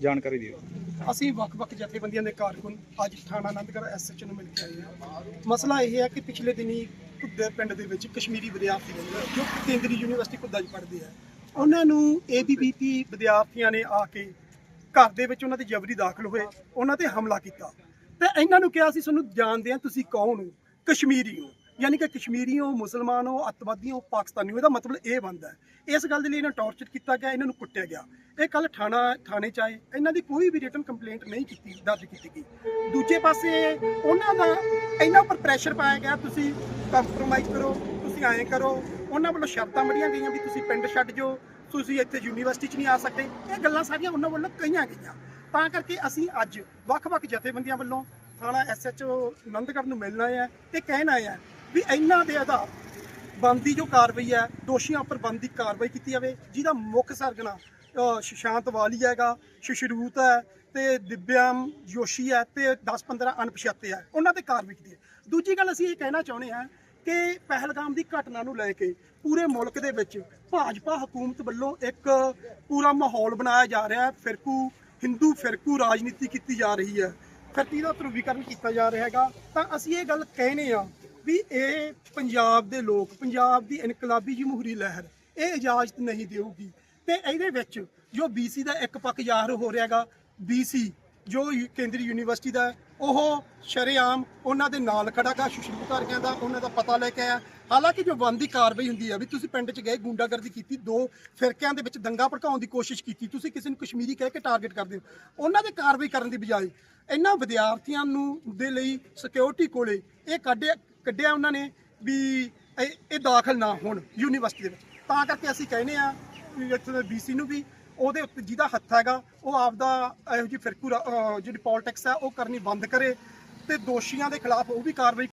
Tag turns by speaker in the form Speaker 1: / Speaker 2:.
Speaker 1: ਜਾਣਕਾਰੀ ਦਿਓ।
Speaker 2: ਅਸੀਂ ਵੱਖ-ਵੱਖ ਜਥੇਬੰਦੀਆਂ ਦੇ ਕਾਰਕੁਨ ਅੱਜ ਥਾਣਾ ਆਨੰਦਗੜ੍ਹ ਐਸਐਚ ਨੂੰ ਮਿਲ ਕੇ ਆਏ ਹਾਂ। ਮਸਲਾ ਇਹ ਹੈ ਕਿ ਪਿਛਲੇ ਦਿਨੀ ਕੁੱਦੇ ਪਿੰਡ ਦੇ ਵਿੱਚ ਕਸ਼ਮੀਰੀ ਵਿਦਿਆਰਥੀ ਜੋ ਕੇਂਦਰੀ ਯੂਨੀਵਰਸਿਟੀ ਕੁੱਦਾ 'ਚ ਪੜ੍ਹਦੇ ਆ। ਉਹਨਾਂ ਨੂੰ ਏਬੀਵੀਪੀ ਵਿਦਿਆਰਥੀਆਂ ਨੇ ਆ ਕੇ ਘਰ ਦੇ ਵਿੱਚ ਉਹਨਾਂ ਦੇ ਜਬਰੀ ਦਾਖਲ ਹੋਏ, ਉਹਨਾਂ ਤੇ ਹਮਲਾ ਕੀਤਾ। ਤੇ ਇਹਨਾਂ ਨੂੰ ਕਿਹਾ ਸੀ ਤੁਹਾਨੂੰ ਜਾਣਦੇ ਆ ਤੁਸੀਂ ਕੌਣ ਹੋ? ਕਸ਼ਮੀਰੀ ਹੋ। ਯਾਨੀ ਕਿ ਕਸ਼ਮੀਰੀ ਹੋ ਮੁਸਲਮਾਨ ਹੋ ਅੱਤਵਾਦੀ ਹੋ ਪਾਕਿਸਤਾਨੀ ਹੋ ਇਹਦਾ ਮਤਲਬ ਇਹ ਬਣਦਾ ਹੈ। ਇਸ ਗੱਲ ਦੇ ਲਈ ਇਹਨਾਂ ਟੌਰਚਰ ਕੀਤਾ ਗਿਆ, ਇਹਨਾਂ ਨੂੰ ਕੁੱਟਿਆ ਗਿਆ। ਇਹ ਕੱਲ ਥਾਣਾ, ਥਾਣੇ ਚ ਆਏ। ਇਹਨਾਂ ਦੀ ਕੋਈ ਵੀ ਰਿਟਨ ਕੰਪਲੇਂਟ ਨਹੀਂ ਕੀਤੀ, ਦਰਜ ਕੀਤੀ ਗਈ। ਦੂਜੇ ਪਾਸੇ ਉਹਨਾਂ ਦਾ ਇਹਨਾਂ ਉੱਪਰ ਪ੍ਰੈਸ਼ਰ ਪਾਇਆ ਗਿਆ, ਤੁਸੀਂ ਕੰਪਰੋਮਾਈਜ਼ ਕਰੋ, ਤੁਸੀਂ ਐਂ ਕਰੋ। ਉਹਨਾਂ ਵੱਲੋਂ ਸ਼ਰਤਾਂ ਮੜੀਆਂ ਗਈਆਂ ਵੀ ਤੁਸੀਂ ਪਿੰਡ ਛੱਡ ਜਾਓ, ਤੁਸੀਂ ਇੱਥੇ ਯੂਨੀਵਰਸਿਟੀ 'ਚ ਨਹੀਂ ਆ ਸਕਦੇ। ਇਹ ਗੱਲਾਂ ਸਾਰੀਆਂ ਉਹਨਾਂ ਵੱਲੋਂ ਕਹੀਆਂ ਗਈਆਂ। ਤਾਂ ਕਰਕੇ ਅਸੀਂ ਅੱਜ ਵੱਖ-ਵੱਖ ਜਥੇਬੰਦੀਆਂ ਵੱਲੋਂ ਥਾਣਾ ਐਸਐਚਓ ਆਨੰਦਗੜ੍ਹ ਨੂੰ ਮਿਲਣਾ ਹੈ ਆ ਤੇ ਕਹਿਣ ਆਏ ਵੀ ਇਹਨਾਂ ਦੇ ਆਧਾਰ ਬੰਦੀ ਜੋ ਕਾਰਵਾਈ ਹੈ ਦੋਸ਼ੀਆਂ ਉੱਪਰ ਬੰਦੀ ਕਾਰਵਾਈ ਕੀਤੀ ਜਾਵੇ ਜਿਹਦਾ ਮੁੱਖ ਸਰਗਨਾ ਅ, ਸ਼ਸ਼ਾਂਤ ਵਾਲੀ ਹੈਗਾ ਸ਼ਸ਼ਰੂਤ ਹੈ ਤੇ ਦਿਵਿਆਮ ਜੋਸ਼ੀ ਹੈ ਤੇ 10-15 ਅਣਪਛਾਤੇ ਹੈ ਉਹਨਾਂ ਤੇ ਕਾਰਵਾਈ ਕੀਤੀ ਹੈ। ਦੂਜੀ ਗੱਲ ਅਸੀਂ ਇਹ ਕਹਿਣਾ ਚਾਹੁੰਦੇ ਹਾਂ ਕਿ ਪਹਿਲਗਾਮ ਦੀ ਘਟਨਾ ਨੂੰ ਲੈ ਕੇ ਪੂਰੇ ਮੁਲਕ ਦੇ ਵਿੱਚ ਭਾਜਪਾ ਹਕੂਮਤ ਵੱਲੋਂ ਇੱਕ ਪੂਰਾ ਮਾਹੌਲ ਬਣਾਇਆ ਜਾ ਰਿਹਾ ਹੈ ਫਿਰਕੂ ਹਿੰਦੂ ਫਿਰਕੂ ਰਾਜਨੀਤੀ ਕੀਤੀ ਜਾ ਰਹੀ ਹੈ। ਫਿਰਤੀ ਦਾ ਧਰੂਵੀਕਰਨ ਕੀਤਾ ਜਾ ਰਿਹਾ ਹੈਗਾ ਤਾਂ ਅਸੀਂ ਇਹ ਗੱਲ ਕਹਿੰਦੇ ਆ ਵੀ ਇਹ ਪੰਜਾਬ ਦੇ ਲੋਕ, ਪੰਜਾਬ ਦੀ ਇਨਕਲਾਬੀ ਜਮਹੂਰੀ ਲਹਿਰ, ਇਹ ਇਜਾਜ਼ਤ ਨਹੀਂ ਦੇਊਗੀ। ਤੇ ਇਹਦੇ ਵਿੱਚ ਜੋ BC ਦਾ ਇੱਕ ਪੱਖ ਜ਼ਾਹਰ ਹੋ ਰਿਹਾ ਹੈਗਾ BC ਜੋ ਕੇਂਦਰੀ ਯੂਨੀਵਰਸਿਟੀ ਦਾ ਉਹ ਸ਼ਰੇਆਮ ਉਹਨਾਂ ਦੇ ਨਾਲ ਖੜਾ ਗਾ ਸੁਸ਼ਰੂਤਾਰੀਆਂ ਦਾ, ਉਹਨਾਂ ਦਾ ਪਤਾ ਲੈ ਕੇ ਆਇਆ। ਹਾਲਾਂਕਿ ਜੋ ਬੰਦੀ ਕਾਰਵਾਈ ਹੁੰਦੀ ਹੈ ਵੀ ਤੁਸੀਂ ਪਿੰਡ 'ਚ ਗਏ, ਗੁੰਡਾਗਰਦੀ ਕੀਤੀ, ਦੋ ਫਿਰਕਿਆਂ ਦੇ ਵਿੱਚ ਦੰਗਾ ਭੜਕਾਉਣ ਦੀ ਕੋਸ਼ਿਸ਼ ਕੀਤੀ, ਤੁਸੀਂ ਕਿਸੇ ਨੂੰ ਕਸ਼ਮੀਰੀ ਕਹਿ ਕੇ ਟਾਰਗੇਟ ਕਰਦੇ ਹੋ ਉਹਨਾਂ ਦੇ ਕਾਰਵਾਈ ਕਰਨ ਦੀ ਬਜਾਏ, ਇਹਨਾਂ ਵਿਦਿਆਰਥੀਆਂ ਨੂੰ ਦੇ ਲਈ ਸਿਕਿਉਰਿਟੀ ਕੋਲੇ ਇਹ ਕੱਢਿਆ ਕੱਢਿਆ ਉਹਨਾਂ ਨੇ ਵੀ ਇਹ ਇਹ ਦਾਖਲ ਨਾ ਹੋਣ ਯੂਨੀਵਰਸਿਟੀ ਦੇ ਵਿੱਚ। ਤਾਂ ਕਰਕੇ ਅਸੀਂ ਕਹਿੰਦੇ ਆ ਵੀ ਇੱਥੇ ਦੇ BC ਨੂੰ ਵੀ ਉਹਦੇ ਉੱਤੇ ਜਿਹਦਾ ਹੱਥ ਹੈਗਾ, ਉਹ ਆਪਦਾ ਇਹੋ ਜਿਹੀ ਫਿਰਕੂ ਜਿਹੜੀ ਪੋਲਿਟਿਕਸ ਹੈ, ਉਹ ਕਰਨੀ ਬੰਦ ਕਰੇ ਤੇ ਦੋਸ਼ੀਆਂ ਦੇ ਖਿਲਾਫ ਉਹ ਵੀ ਕਾਰਵਾਈ